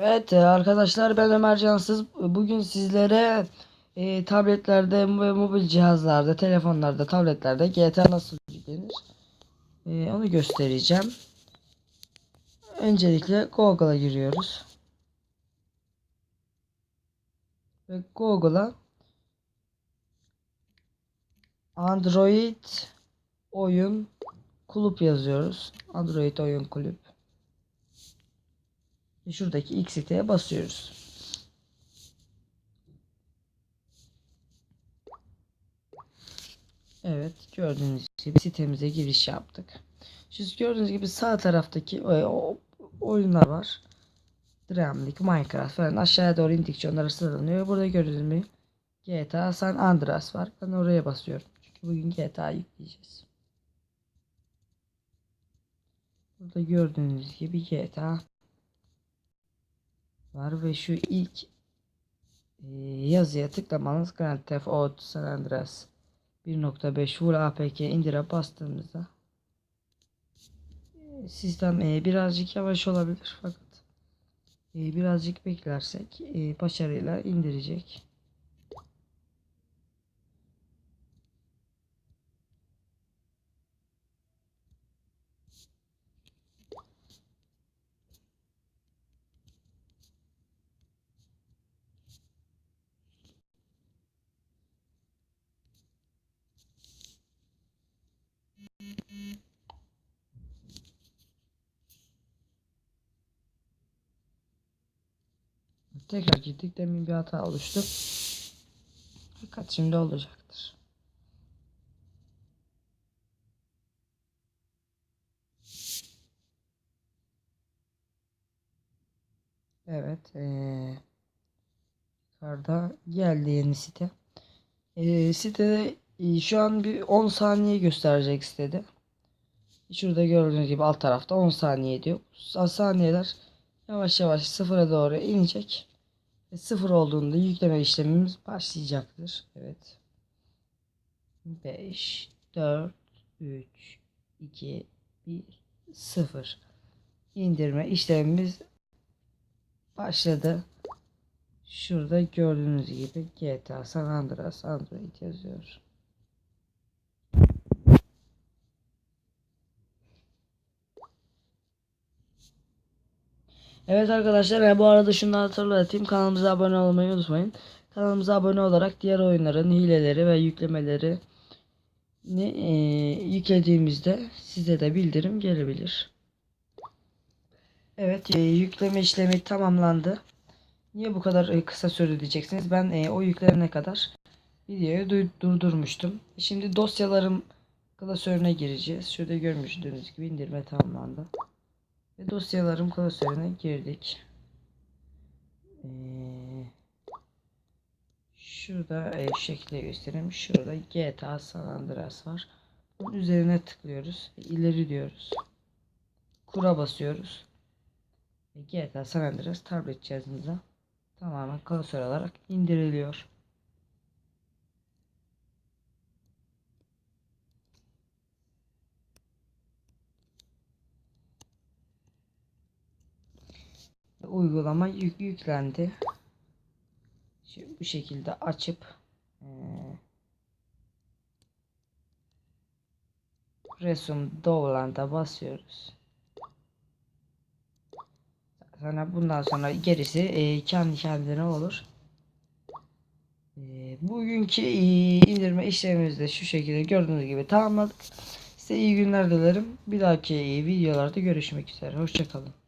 Evet e, arkadaşlar ben Ömer Cansız. Bugün sizlere e, tabletlerde ve mobil cihazlarda, telefonlarda, tabletlerde GTA nasıl yüklenir e, onu göstereceğim. Öncelikle Google'a giriyoruz. Ve Google'a Android oyun kulüp yazıyoruz. Android oyun kulüp. Şuradaki X siteye basıyoruz. Evet gördüğünüz gibi sitemize giriş yaptık. Siz gördüğünüz gibi sağ taraftaki o, o- oyunlar var. Dreamlik, Minecraft falan aşağıya doğru indikçe onlara sıralanıyor. Burada gördüğünüz gibi GTA San Andreas var. Ben oraya basıyorum. Çünkü bugün GTA yükleyeceğiz. Burada gördüğünüz gibi GTA var ve şu ilk e, yazıya tıklamanız Grand Theft Auto San Andreas 1.5 Full APK indire bastığımızda e, sistem e, birazcık yavaş olabilir fakat e, birazcık beklersek başarıyla indirecek. Tekrar gittik. Demin bir hata oluştu. Fakat şimdi olacaktır. Evet. Ee, yukarıda geldi yeni site. Ee, sitede e, şu an bir 10 saniye gösterecek sitede. Şurada gördüğünüz gibi alt tarafta 10 saniye diyor. Sa- Saniyeler yavaş yavaş sıfıra doğru inecek. Ve sıfır olduğunda yükleme işlemimiz başlayacaktır. Evet. 5, 4, 3, 2, 1, 0. İndirme işlemimiz başladı. Şurada gördüğünüz gibi GTA San Andreas Android yazıyor. Evet arkadaşlar bu arada şunu hatırlatayım kanalımıza abone olmayı unutmayın. Kanalımıza abone olarak diğer oyunların hileleri ve yüklemeleri ne e, yüklediğimizde size de bildirim gelebilir. Evet e, yükleme işlemi tamamlandı. Niye bu kadar e, kısa sürdü diyeceksiniz. Ben e, o yüklenene kadar videoyu du- durdurmuştum. Şimdi dosyalarım klasörüne gireceğiz. Şurada görmüştüğünüz gibi indirme tamamlandı. Ve dosyalarım klasörüne girdik. Ee, şurada e, şekilde göstereyim. Şurada GTA San Andreas var. Bunun üzerine tıklıyoruz. İleri diyoruz. Kura basıyoruz. Ve GTA San Andreas tablet cihazınıza tamamen klasör olarak indiriliyor. Uygulama yük yüklendi. Şu, bu şekilde açıp e, resume download'a basıyoruz. Sonra bundan sonra gerisi e, kendi kendine olur. E, bugünkü e, indirme işlemimizi de şu şekilde gördüğünüz gibi tamamladık. Size iyi günler dilerim. Bir dahaki videolarda görüşmek üzere. Hoşçakalın.